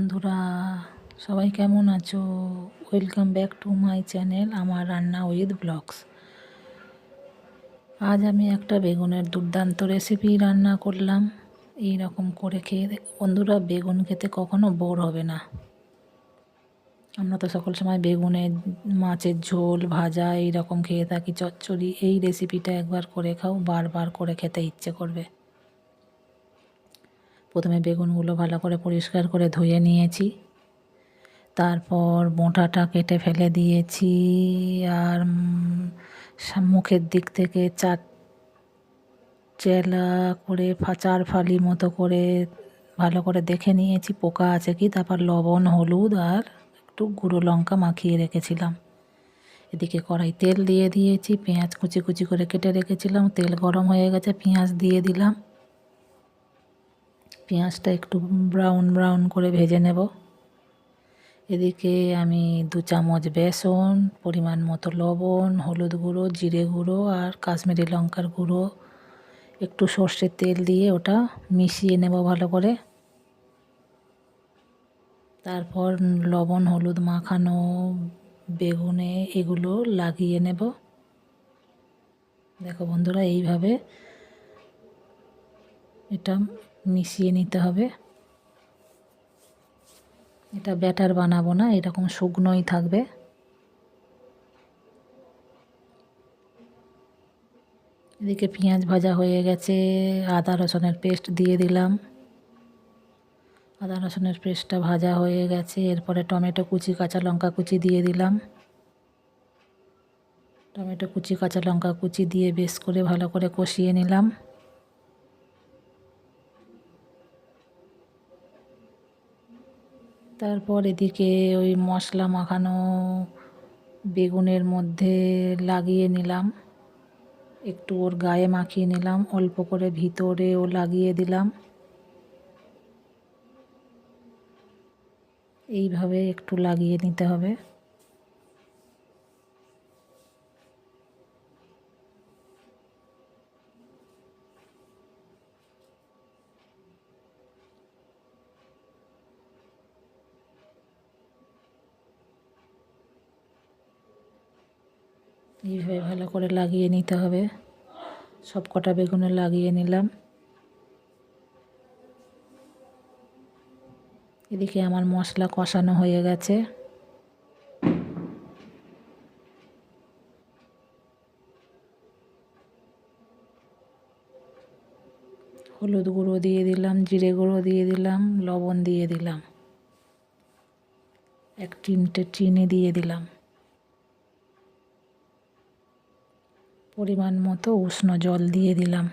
বন্ধুরা, সবাই কেমন আছো? Welcome back to my channel আমার রান্না উইথ ব্লগস আজ আমি একটা বেগুনের দুর্দান্ত রেসিপি রান্না করলাম। এই রকম করে খেয়ে বন্ধুরা, বেগুন খেতে কখনো বোর হবে না। আমরা তো সকল সময় বেগুনের মাছের ঝোল, ভাজা এই রকম খেয়ে থাকি, চচ্চড়ি, এই রেসিপিটা একবার করে খাও, বারবার করে খেতে ইচ্ছে করবে। প্রথমে বেগুনগুলো ভালো করে পরিষ্কার করে ধুয়ে নিয়েছি। তারপর বোঁটাটা কেটে ফেলে দিয়েছি আর মুখের দিক থেকে চার চেলা করে চার ফালি মতো করে ভালো করে দেখে নিয়েছি, পোকা আছে কি? তারপর লবণ, হলুদ আর একটু গুঁড়ো লঙ্কা মাখিয়ে রেখেছিলাম। এদিকে কড়াই তেল দিয়ে দিয়েছি, পেঁয়াজ কুচি কুচি করে কেটে রেখেছিলাম, তেল গরম হয়ে গেছে, পেঁয়াজ দিয়ে দিলাম। পেঁয়াজটা একটু ব্রাউন ব্রাউন করে ভেজে নেব। এদিকে আমি দু চামচ বেসন, পরিমাণ মতো লবণ, হলুদ গুঁড়ো, জিরে গুঁড়ো আর কাশ্মীরি লঙ্কার গুঁড়ো। একটু সর্ষের তেল দিয়ে ওটা মিশিয়ে নেব ভালো করে। তারপর লবণ, হলুদ মাখানো, বেগুনে এগুলো লাগিয়ে নেব। দেখো বন্ধুরা, এইভাবে এটা মিশিয়ে নিতে হবে। এটা ব্যাটার বানাবো না, এরকম শুকনোই থাকবে। এদিকে পেঁয়াজ ভাজা হয়ে গেছে, আদা রসুনের পেস্ট দিয়ে দিলাম। আদা রসুনের পেস্টটা ভাজা হয়ে গেছে, এরপরে টমেটো কুচি, কাঁচা লঙ্কা কুচি দিয়ে দিলাম। টমেটো কুচি, কাঁচা লঙ্কা কুচি দিয়ে বেশ করে ভালো করে কষিয়ে নিলাম। তারপর এদিকে ওই মশলা মাখানো বেগুনের মধ্যে লাগিয়ে নিলাম। একটু ওর গায়ে মাখিয়ে নিলাম, অল্প করে ভিতরে ও লাগিয়ে দিলাম। এইভাবে একটু লাগিয়ে নিতে হবে। এইভাবে ভালো করে লাগিয়ে নিতে হবে। সব কটা বেগুনে লাগিয়ে নিলাম। এদিকে আমার মশলা কষানো হয়ে গেছে। হলুদ গুঁড়ো দিয়ে দিলাম, জিরে গুঁড়ো দিয়ে দিলাম, লবণ দিয়ে দিলাম। এক চিমটে চিনি দিয়ে দিলাম। পরিমাণ মতো উষ্ণ জল দিয়ে দিলাম।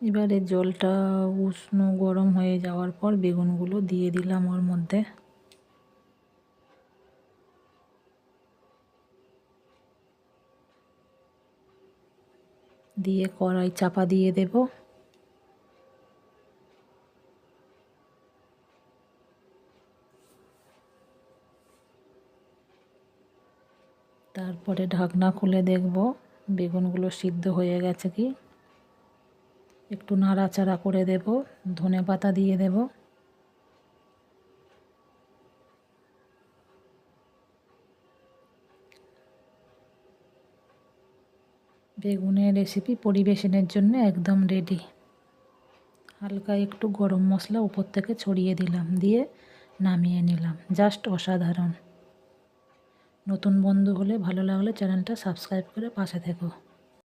এবারে জলটা উষ্ণ গরম হয়ে যাওয়ার পর বেগুনগুলো দিয়ে দিলাম ওর মধ্যে। দিয়ে কড়াই চাপা দিয়ে দেব। তারপরে ঢাকনা খুলে দেখব, বেগুনগুলো সিদ্ধ হয়ে গেছে কি? একটু নাড়াচাড়া করে দেব, ধনে পাতা দিয়ে দেবো। বেগুনের রেসিপি পরিবেশনের জন্য একদম রেডি হালকা একটু গরম মশলা উপর থেকে ছড়িয়ে দিলাম, দিয়ে নামিয়ে নিলাম। জাস্ট অসাধারণ। নতুন বন্ধু হলে ভালো লাগলে চ্যানেলটা সাবস্ক্রাইব করে পাশে থেকো।